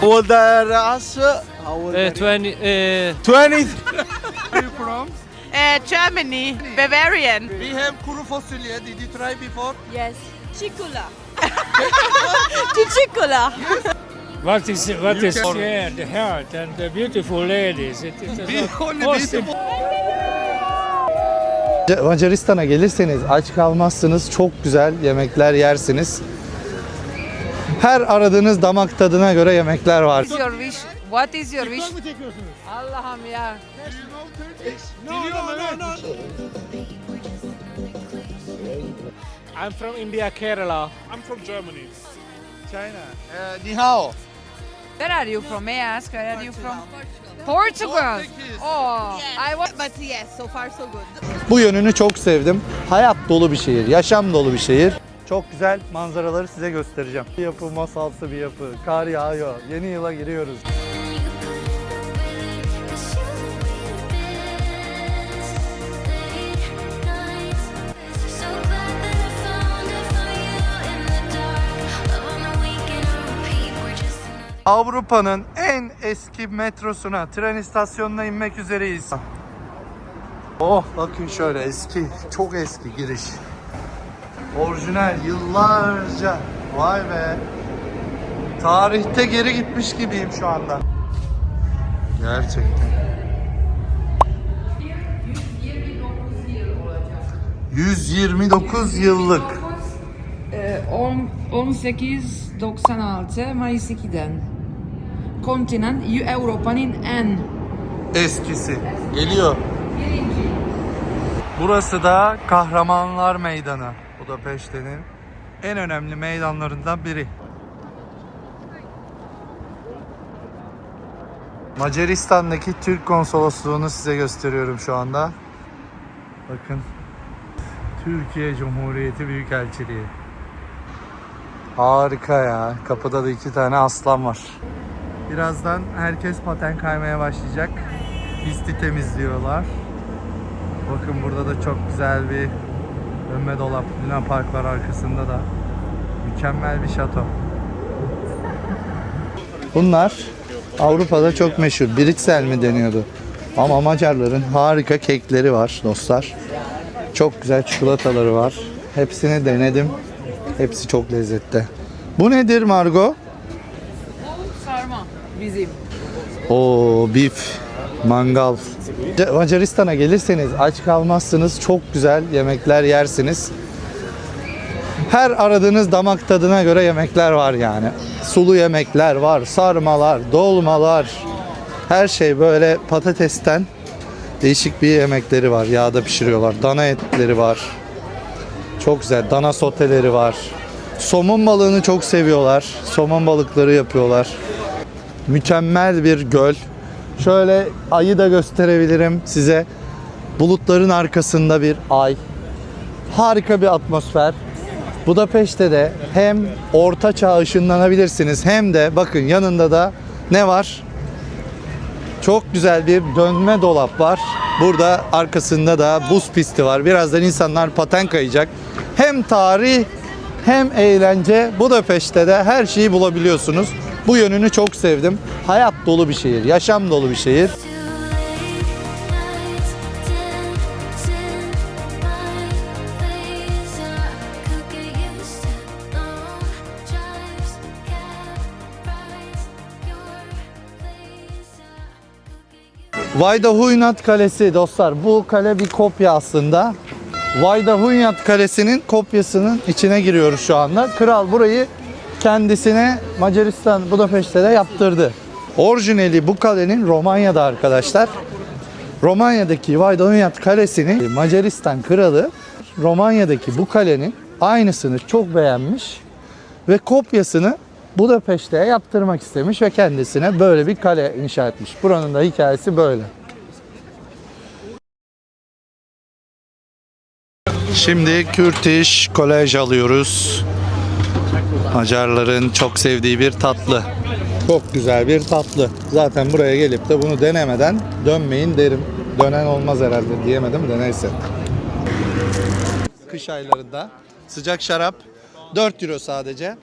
How old are us? How old Uh, are 20, uh, 20. Where you from? Uh, Germany, Bavarian. We have kuru fasulye. Did you try before? Yes. Chicula. Chicula. What is what You is can- yeah, the heart and the beautiful ladies. It is Be- only most beautiful. Macaristan'a gelirseniz aç kalmazsınız. Çok güzel yemekler yersiniz. Her aradığınız damak tadına göre yemekler var. What is your wish? What is your wish? Allah'ım ya. I'm from India, Kerala. China. Uh, ni hao. Where are you from? May I ask where are you from? Portugal. Oh, I want. But yes, so far so good. Bu yönünü çok sevdim. Hayat dolu bir şehir, yaşam dolu bir şehir. Çok güzel manzaraları size göstereceğim. Bir yapı masalsı bir yapı. Kar yağıyor. Yeni yıla giriyoruz. Avrupa'nın en eski metrosuna, tren istasyonuna inmek üzereyiz. Oh bakın şöyle eski, çok eski giriş. Orijinal yıllarca. Vay be. Tarihte geri gitmiş gibiyim şu anda. Gerçekten. 129 yıllık. On- 1896 Mayıs 2'den. Kontinent Avrupa'nın en Eskisi. Geliyor. Burası da Kahramanlar Meydanı. Budapeşte'nin en önemli meydanlarından biri. Macaristan'daki Türk konsolosluğunu size gösteriyorum şu anda. Bakın. Türkiye Cumhuriyeti Büyükelçiliği. Harika ya. Kapıda da iki tane aslan var. Birazdan herkes paten kaymaya başlayacak. Pisti temizliyorlar. Bakın burada da çok güzel bir dönme dolap, Luna Park var arkasında da. Mükemmel bir şato. Bunlar Avrupa'da çok meşhur. Britsel mi deniyordu? Ama Macarların harika kekleri var dostlar. Çok güzel çikolataları var. Hepsini denedim. Hepsi çok lezzetli. Bu nedir Margo? Sarma bizim. O bif, mangal. Macaristan'a gelirseniz aç kalmazsınız. Çok güzel yemekler yersiniz. Her aradığınız damak tadına göre yemekler var yani. Sulu yemekler var, sarmalar, dolmalar. Her şey böyle patatesten değişik bir yemekleri var. Yağda pişiriyorlar. Dana etleri var. Çok güzel. Dana soteleri var. Somon balığını çok seviyorlar. Somon balıkları yapıyorlar. Mükemmel bir göl. Şöyle ayı da gösterebilirim size. Bulutların arkasında bir ay. Harika bir atmosfer. Budapeşte de hem orta çağ ışınlanabilirsiniz hem de bakın yanında da ne var? Çok güzel bir dönme dolap var. Burada arkasında da buz pisti var. Birazdan insanlar paten kayacak. Hem tarih hem eğlence. Budapeşte de her şeyi bulabiliyorsunuz. Bu yönünü çok sevdim. Hayat dolu bir şehir, yaşam dolu bir şehir. Vaydahuynat Kalesi dostlar. Bu kale bir kopya aslında. Vaydahuynat Kalesi'nin kopyasının içine giriyoruz şu anda. Kral burayı kendisine Macaristan Budapeşte'de yaptırdı. Orijinali bu kalenin Romanya'da arkadaşlar. Romanya'daki Vaydahunyat Kalesi'ni Macaristan kralı Romanya'daki bu kalenin aynısını çok beğenmiş ve kopyasını Budapeşte'ye yaptırmak istemiş ve kendisine böyle bir kale inşa etmiş. Buranın da hikayesi böyle. Şimdi Kürtiş kolej alıyoruz. Macarların çok sevdiği bir tatlı. Çok güzel bir tatlı. Zaten buraya gelip de bunu denemeden dönmeyin derim. dönen olmaz herhalde diyemedim de neyse. Kış aylarında sıcak şarap 4 euro sadece.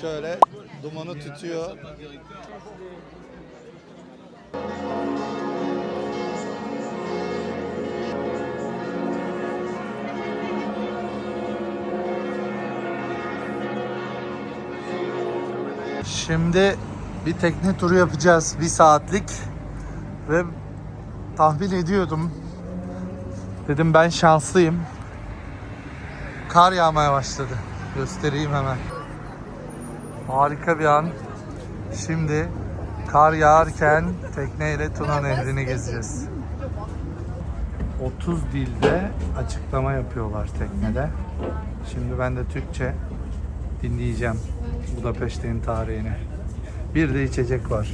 Şöyle dumanı tütüyor. Şimdi bir tekne turu yapacağız bir saatlik ve tahmin ediyordum. Dedim ben şanslıyım. Kar yağmaya başladı. Göstereyim hemen. Harika bir an. Şimdi kar yağarken tekneyle Tuna Nehri'ni gezeceğiz. 30 dilde açıklama yapıyorlar teknede. Şimdi ben de Türkçe dinleyeceğim Budapeşte'nin tarihini. Bir de içecek var.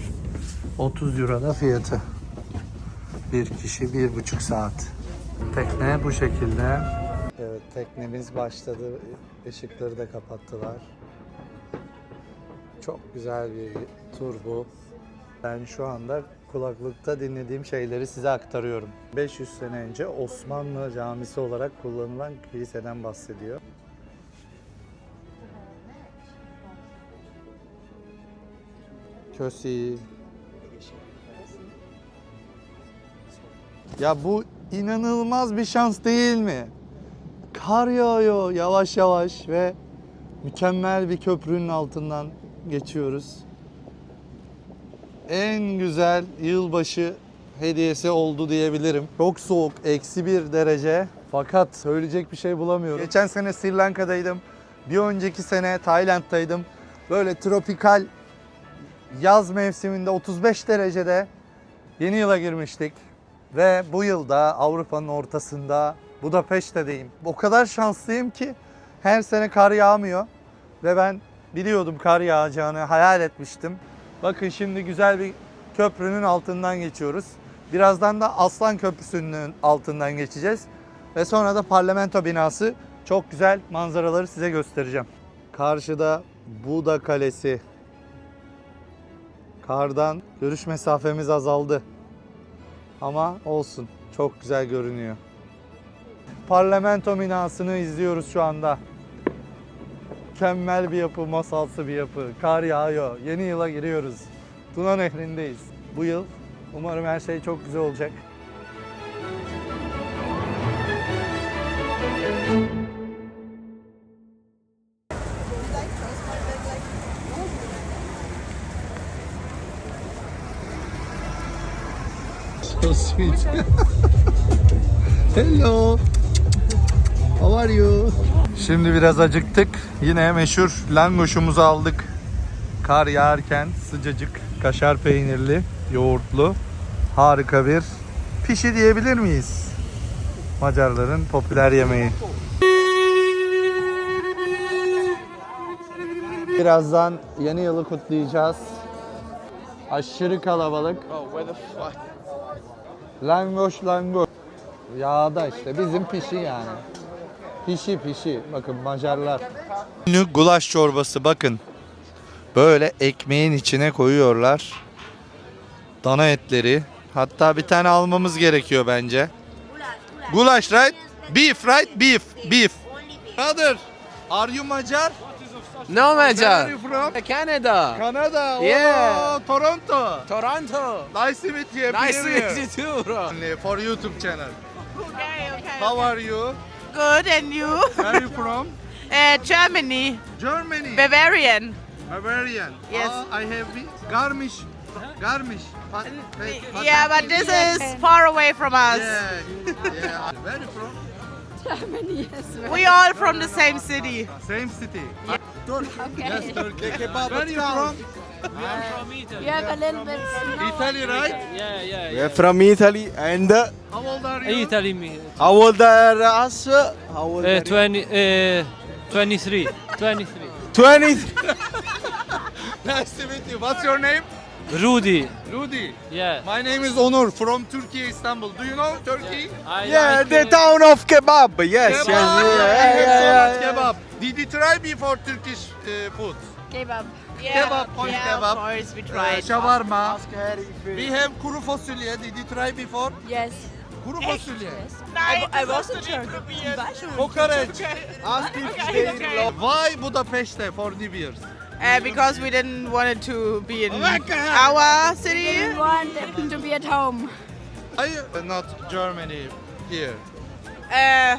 30 euro da fiyatı. Bir kişi bir buçuk saat. Tekne bu şekilde. Evet teknemiz başladı. Işıkları da kapattılar. Çok güzel bir tur bu. Ben şu anda kulaklıkta dinlediğim şeyleri size aktarıyorum. 500 sene önce Osmanlı camisi olarak kullanılan kiliseden bahsediyor. Kösi. Ya bu inanılmaz bir şans değil mi? Kar yağıyor yavaş yavaş ve mükemmel bir köprünün altından geçiyoruz. En güzel yılbaşı hediyesi oldu diyebilirim. Çok soğuk, eksi bir derece. Fakat söyleyecek bir şey bulamıyorum. Geçen sene Sri Lanka'daydım. Bir önceki sene Tayland'daydım. Böyle tropikal yaz mevsiminde 35 derecede yeni yıla girmiştik. Ve bu yılda Avrupa'nın ortasında Budapeşte'deyim. O kadar şanslıyım ki her sene kar yağmıyor. Ve ben biliyordum kar yağacağını hayal etmiştim. Bakın şimdi güzel bir köprünün altından geçiyoruz. Birazdan da Aslan Köprüsü'nün altından geçeceğiz. Ve sonra da parlamento binası. Çok güzel manzaraları size göstereceğim. Karşıda Buda Kalesi. Kardan görüş mesafemiz azaldı. Ama olsun. Çok güzel görünüyor. Parlamento binasını izliyoruz şu anda. Mükemmel bir yapı, masalsı bir yapı. Kar yağıyor. Yeni yıla giriyoruz. Tuna Nehri'ndeyiz. Bu yıl umarım her şey çok güzel olacak. Sweet. Hello. How are you? Şimdi biraz acıktık. Yine meşhur langoşumuzu aldık. Kar yağarken sıcacık, kaşar peynirli, yoğurtlu, harika bir pişi diyebilir miyiz? Macarların popüler yemeği. Birazdan yeni yılı kutlayacağız. Aşırı kalabalık. Langoş langoş. Yağda işte bizim pişi yani. Pişi pişi. Bakın Macarlar. Ünlü gulaş çorbası bakın. Böyle ekmeğin içine koyuyorlar. Dana etleri. Hatta bir tane almamız gerekiyor bence. Gulaş right? Beef right? Beef. Beef. Brother, are you Macar? No, Where are you from? Canada. Canada. Yeah. Oh, Toronto. Toronto. Nice to meet you. Nice to meet you too, bro. For YouTube channel. Okay, okay. How are you? Good, and you? Where are you from? Uh, Germany, Germany. Bavarian. Bavarian. Yes. Ah, I have Garmisch. Garmisch. Pa- pa- Yeah, but this is far away from us. Yeah. yeah. Where are you from? We all from the same city. Same city. Turkey. Yes, Turkey. Where are you from? You have a little bit snow. Italy, right? Yeah, yeah, We're from Italy and uh, How old are you? Italy, me. how old are us? How old Uh, are you? uh, 23. 23. 20. Nice to meet you. What's your name? Rudy. Rudy. Yeah. My name is Onur from Turkey, Istanbul. Do you know Turkey? I Yeah, like, the uh, town of kebab. Yes, Kebab. yes, yeah, I yeah, yeah, much yeah. kebab. Did you try before Turkish uh, food? Kebab. Kebab, point yeah, kebab. of course we Uh, tried. shawarma. We have kuru fasulye. Did you try before? Yes. Kuru fasulye. I, I wasn't sure. Kokoreç. Ask if they love. Why Budapest for New Year's? Uh, because we didn't want it to be in America. our city. We want them to be at home. Why not Germany here? Uh,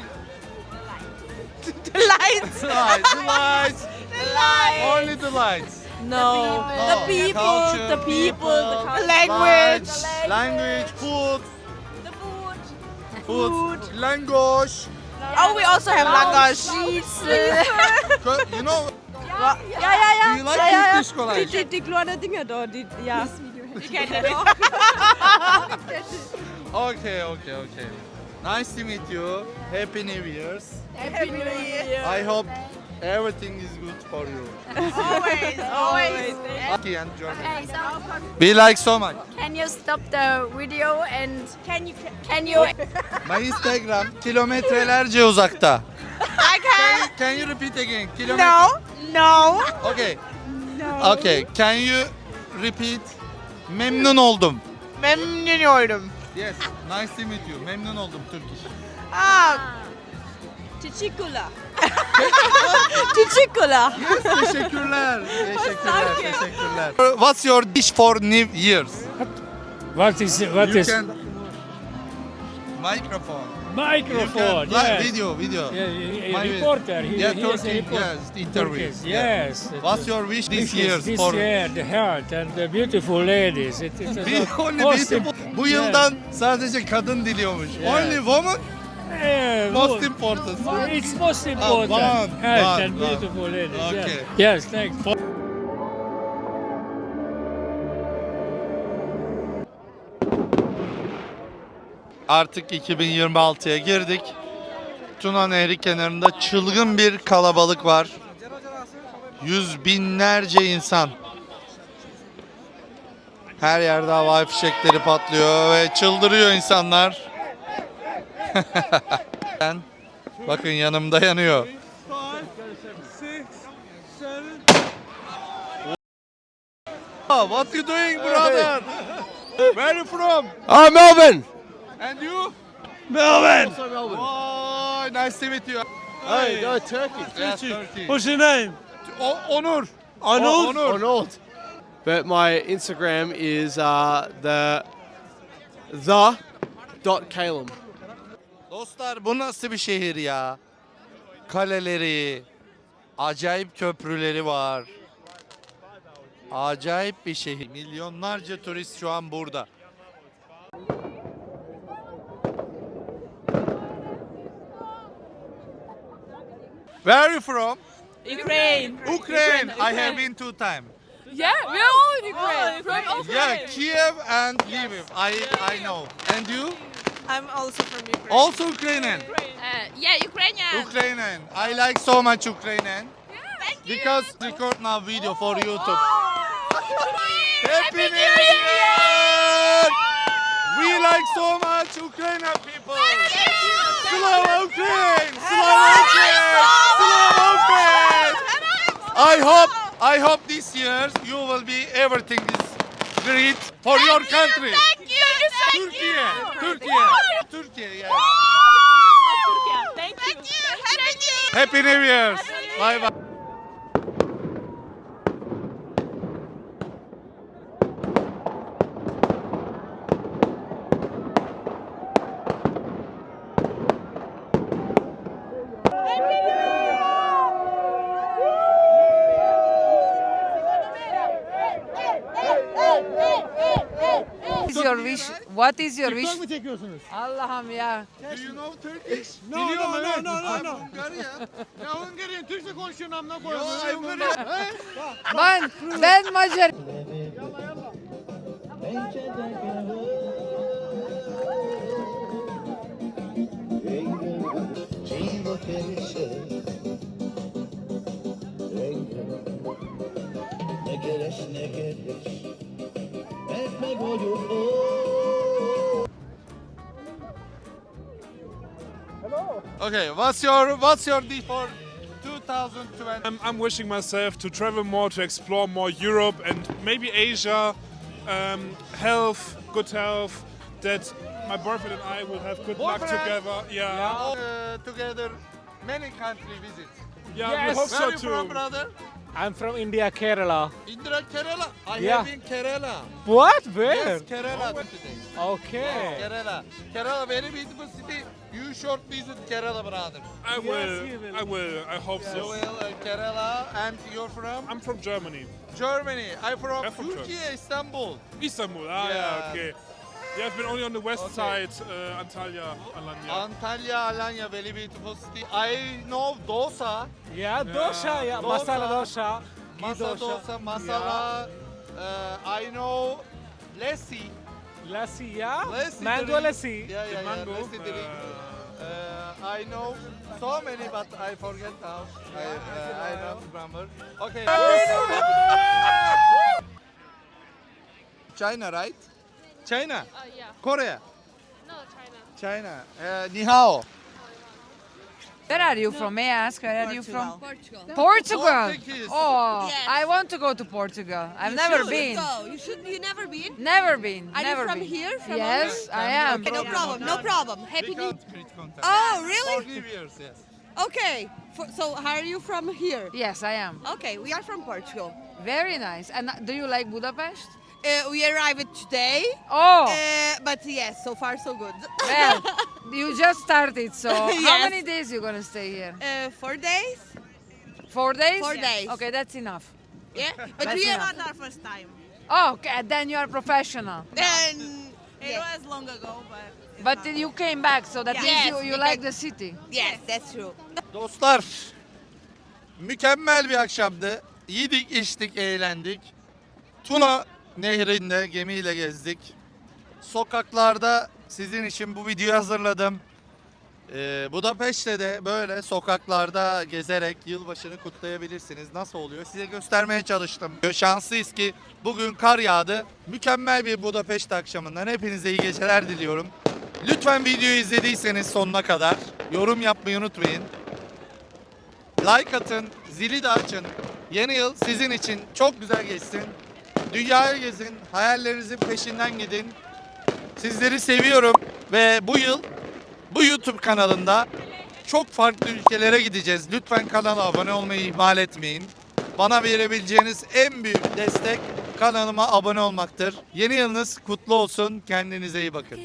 the lights. Lights, lights. The lights. Only the lights. No. The people, culture, the people, The language. language, food, The food. food, language. Oh, we also have langosh. Co- You know, Ja, ja, do you like Turkish college? De, de kleine Dinge da, die, ja. Die kennt ihr doch. Okay, okay, okay. Nice to meet you. Happy New Year's. Happy New Year. I hope everything is good for you. Always, always. Lucky and German. Okay, so We like so much. can you stop the video and can you can you My Instagram kilometrelerce uzakta. I Can, can. can you repeat again? Kilometre. No, no, Okay. no. Okay. Can you repeat? Memnun oldum. Memnun oldum. Yes. Nice to meet you. Memnun oldum Turkish. Ah, Teşekkürler. Teşekkürler. Yes, teşekkürler. Teşekkürler. Teşekkürler. What's your dish for New Year's? What is what you is can microphone. Microphone? Can, yes. video, video. Yeah, yeah, My- reporter. He, Yeah, he Turkey. reporter. Yes, interview. Turkish, Yeah. Yes. What's your wish this year This for? year, the health and the beautiful ladies. It, it is only beautiful. Bu Yeah. yıldan sadece kadın diliyormuş. Yeah. Only woman, Yeah, most important. It's most Ah, important. one, health one, and one. beautiful ladies. Okay. Yes, thanks. Artık 2026'ya girdik. Tuna Nehri kenarında çılgın bir kalabalık var. Yüz binlerce insan. Her yerde havai fişekleri patlıyor ve çıldırıyor insanlar. Bakın yanımda yanıyor. Oh, What you doing brother? Where you from? Ah, Melbourne. And you? Melbourne. Oh, nice to meet you. Hey, no, Turkey. Yes, Turkey. What's your name? O- Onur. Arnold. Onur. Arnold. But my Instagram is uh, the the dot Calum. Dostlar bu nasıl bir şehir ya? Kaleleri, acayip köprüleri var. Acayip bir şehir. Milyonlarca turist şu an burada. Where are you from? Ukraine. Ukraine. I have been two times. Yeah, we're all in Ukraine. From Yeah, Kiev and Lviv. I I know. And you? I'm also from Ukraine. Also Ukrainian. yeah, Ukrainian. Ukrainian. I like so much Ukrainian. Because record now video for YouTube. Happy New Year! We like so much Ukrainian people. Slava Ukraine! Slava Ukraine! Slava Ukraine! I hope, I hope this year you will be everything is great for your country. Turkey, Turkey, Turkey. Yeah. Thank you. Happy New Year. Bye bye. What is your wish? What is your wish? Allah'ım ya. Do you know Turkish? No, no, no, no, no, no. Hungarya. Ya Hungarian Türkçe konuşuyorsun amına Yo, koyayım. I Hungarya. Ben ben Macar. Okay, what's your what's your D for 2020. I'm, I'm wishing myself to travel more, to explore more Europe and maybe Asia, um, health, good health, that my boyfriend and I will have good luck Boyfriend? together. Yeah, Uh, together, many country visits. yeah, Yes. we hope Where so are you from, too. brother? I'm from India, Kerala. Indira, Kerala. I Yeah. have been Kerala. What? Where? Yes, Kerala today. Okay. Kerala. Kerala, very beautiful city. You should visit Kerala, brother. I will, you will. I will, I hope So so. well, uh, Kerala, and you're from I'm from Germany, Germany. I'm from I'm from Turkey, Istanbul. Istanbul. Ah, Yeah. yeah, okay. Yeah, I've been only on the west Okay. side, uh, Antalya, Alanya. Antalya, Alanya, very beautiful city. I know dosa, Yeah, dosha, yeah, Dosa. masala dosha. ghee masa dosa, masala. Uh, I know lassi. Lassi, yeah. Lassi Mango drink. lassi. Yeah, yeah, yeah. mango. Lassi drink. Uh, I know so many, but I forget now. I, uh, I don't remember. Okay. China, right? China. Uh, yeah. Korea. No, China. China. Uh, ni hao. Where are you from? May I ask? Where are you from? Portugal. Portugal. Portuguese. Oh, Yes. I want to go to Portugal. I've never been. Go. You should. You never been. Never been. Are you from been. here? From yes, I am. Okay, no problem. No problem. Happy New. can't create contact. Oh, really? New Year's, yes. Okay. For, so, are you from here? Yes, I am. Okay, we are from Portugal. Very nice. And uh, do you like Budapest? Uh, we arrived today. Oh, Uh, but yes, so far so good. well, you just started, so how Yes. many days you gonna stay here? uh, four days. Four days? Four days. Okay, that's enough. Yeah, but That's we are enough. not our first time. Oh, okay, then you are professional. And It yeah. was long ago, but. But you came back, so that Yes, means you, you like the city. yes, that's true. Dostlar, mükemmel bir akşamdı. Yedik, içtik, eğlendik. Tuna nehrinde gemiyle gezdik. Sokaklarda sizin için bu videoyu hazırladım. Ee, Budapeşte de böyle sokaklarda gezerek yılbaşını kutlayabilirsiniz. Nasıl oluyor? Size göstermeye çalıştım. Şanslıyız ki bugün kar yağdı. Mükemmel bir Budapeşte akşamından hepinize iyi geceler diliyorum. Lütfen videoyu izlediyseniz sonuna kadar yorum yapmayı unutmayın. Like atın, zili de açın. Yeni yıl sizin için çok güzel geçsin. Dünyayı gezin, hayallerinizin peşinden gidin. Sizleri seviyorum ve bu yıl bu YouTube kanalında çok farklı ülkelere gideceğiz. Lütfen kanala abone olmayı ihmal etmeyin. Bana verebileceğiniz en büyük destek kanalıma abone olmaktır. Yeni yılınız kutlu olsun. Kendinize iyi bakın.